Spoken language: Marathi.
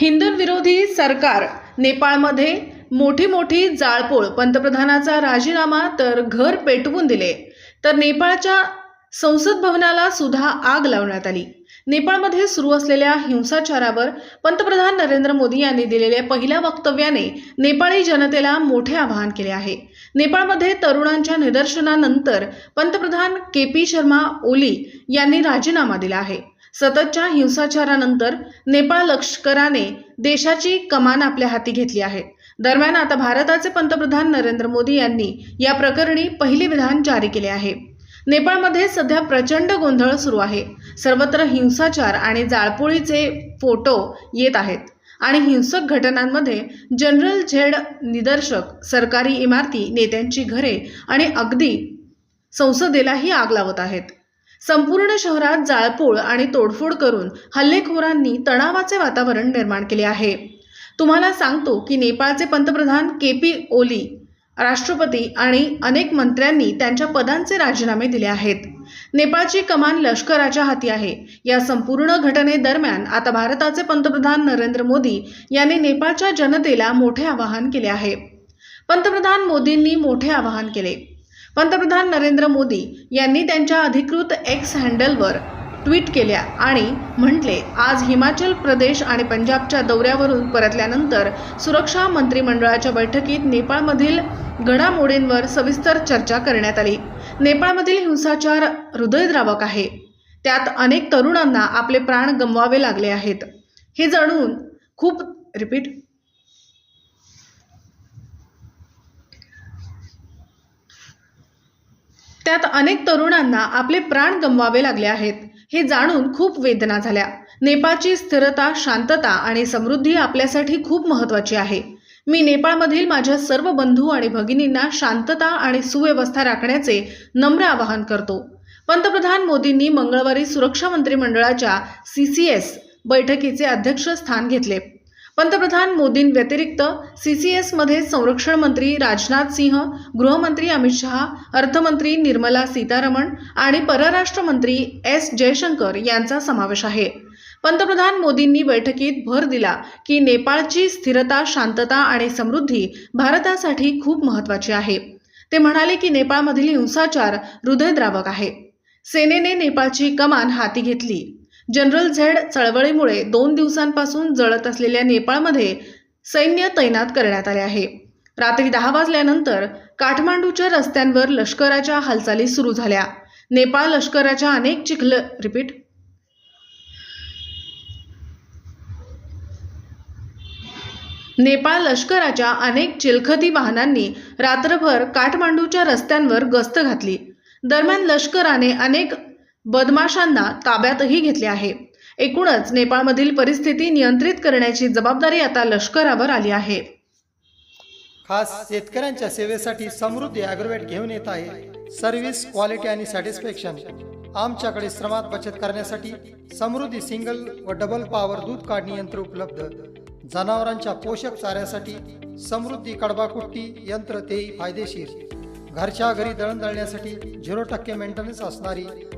हिंदूंविरोधी सरकार नेपाळमध्ये मोठी मोठी जाळपोळ. पंतप्रधानाचा राजीनामा तर घर पेटवून दिले. तर नेपाळच्या संसद भवनाला सुद्धा आग लावण्यात आली. नेपाळमध्ये सुरू असलेल्या हिंसाचारावर पंतप्रधान नरेंद्र मोदी यांनी दिलेल्या पहिल्या वक्तव्याने नेपाळी जनतेला मोठे आवाहन केले आहे. नेपाळमध्ये तरुणांच्या निदर्शनानंतर पंतप्रधान के पी शर्मा ओली यांनी राजीनामा दिला आहे. सततच्या हिंसाचारानंतर नेपाळ लष्कराने देशाची कमान आपल्या हाती घेतली आहे. दरम्यान आता भारताचे पंतप्रधान नरेंद्र मोदी यांनी या प्रकरणी पहिली विधान जारी केले आहे. नेपाळमध्ये सध्या प्रचंड गोंधळ सुरू आहे. सर्वत्र हिंसाचार आणि जाळपोळीचे फोटो येत आहेत आणि हिंसक घटनांमध्ये जनरल झेड निदर्शक सरकारी इमारती नेत्यांची घरे आणि अगदी संसदेलाही आग लावत आहेत. संपूर्ण शहरात जाळपोळ आणि तोडफोड करून हल्लेखोरांनी तणावाचे वातावरण निर्माण केले आहे. तुम्हाला सांगतो की नेपाळचे पंतप्रधान के पी ओली राष्ट्रपती आणि अनेक मंत्र्यांनी त्यांच्या पदांचे राजीनामे दिले आहेत. नेपाळची कमान लष्कराच्या हाती आहे. या संपूर्ण घटनेदरम्यान आता भारताचे पंतप्रधान नरेंद्र मोदी यांनी नेपाळच्या जनतेला मोठे आवाहन केले आहे. पंतप्रधान मोदींनी मोठे आवाहन केले. पंतप्रधान नरेंद्र मोदी यांनी त्यांच्या अधिकृत एक्स हँडलवर ट्विट केल्या आणि म्हटले आज हिमाचल प्रदेश आणि पंजाबच्या दौऱ्यावरून परतल्यानंतर सुरक्षा मंत्रिमंडळाच्या बैठकीत नेपाळमधील घडामोडींवर सविस्तर चर्चा करण्यात आली. नेपाळमधील हिंसाचार हृदयद्रावक आहे. त्यात अनेक तरुणांना आपले प्राण गमवावे लागले आहेत. हे जाणून खूप रिपीट त्यात अनेक तरुणांना आपले प्राण गमवावे लागले आहेत. हे जाणून खूप वेदना झाल्या. नेपाळची स्थिरता शांतता आणि समृद्धी आपल्यासाठी खूप महत्त्वाची आहे. मी नेपाळमधील माझ्या सर्व बंधू आणि भगिनींना शांतता आणि सुव्यवस्था राखण्याचे नम्र आवाहन करतो. पंतप्रधान मोदींनी मंगळवारी सुरक्षा मंत्रिमंडळाच्या सी सी एस बैठकीचे अध्यक्षस्थान घेतले. पंतप्रधान मोदींव्यतिरिक्त सी सी एसमध्ये संरक्षण मंत्री राजनाथ सिंह गृहमंत्री अमित शहा अर्थमंत्री निर्मला सीतारमण आणि परराष्ट्र मंत्री एस जयशंकर यांचा समावेश आहे. पंतप्रधान मोदींनी बैठकीत भर दिला की नेपाळची स्थिरता शांतता आणि समृद्धी भारतासाठी खूप महत्त्वाची आहे. ते म्हणाले की नेपाळमधील हिंसाचार हृदयद्रावक आहे. सेनेने नेपाळची कमान हाती घेतली. जनरल झेड चळवळीमुळे दोन दिवसांपासून जळत असलेल्या नेपाळमध्ये सैन्य तैनात करण्यात आले आहे. रात्री दहा वाजल्यानंतर काठमांडूच्या रस्त्यांवर लष्कराच्या हालचाली सुरू झाल्या. नेपाळ लष्कराच्या अनेक चिखल रिपीट नेपाळ लष्कराच्या अनेक चिलखती वाहनांनी रात्रभर काठमांडूच्या रस्त्यांवर गस्त घातली. दरम्यान लष्कराने अनेक बदमाशांना ताब्यातही घेतले आहे. एकूणच नेपाळमधील परिस्थिती नियंत्रित करण्याची जबाबदारी आता लष्करावर आली आहे. खास शेतकऱ्यांच्या सेवेसाठी समृद्धी ॲग्रोवेट घेऊन येत आहे. सर्व्हिस क्वालिटी आणि सॅटिस्फॅक्शन आमच्याकडे श्रमात बचत करण्यासाठी समृद्धी सिंगल व डबल पॉवर दूध काढणी यंत्र उपलब्ध. जनावरांच्या पोषक चाऱ्यासाठी समृद्धी कडबाकुट्टी यंत्र तेही फायदेशीर. घरच्या घरी दळण दळण्यासाठी झिरो टक्के मेंटेनन्स असणारी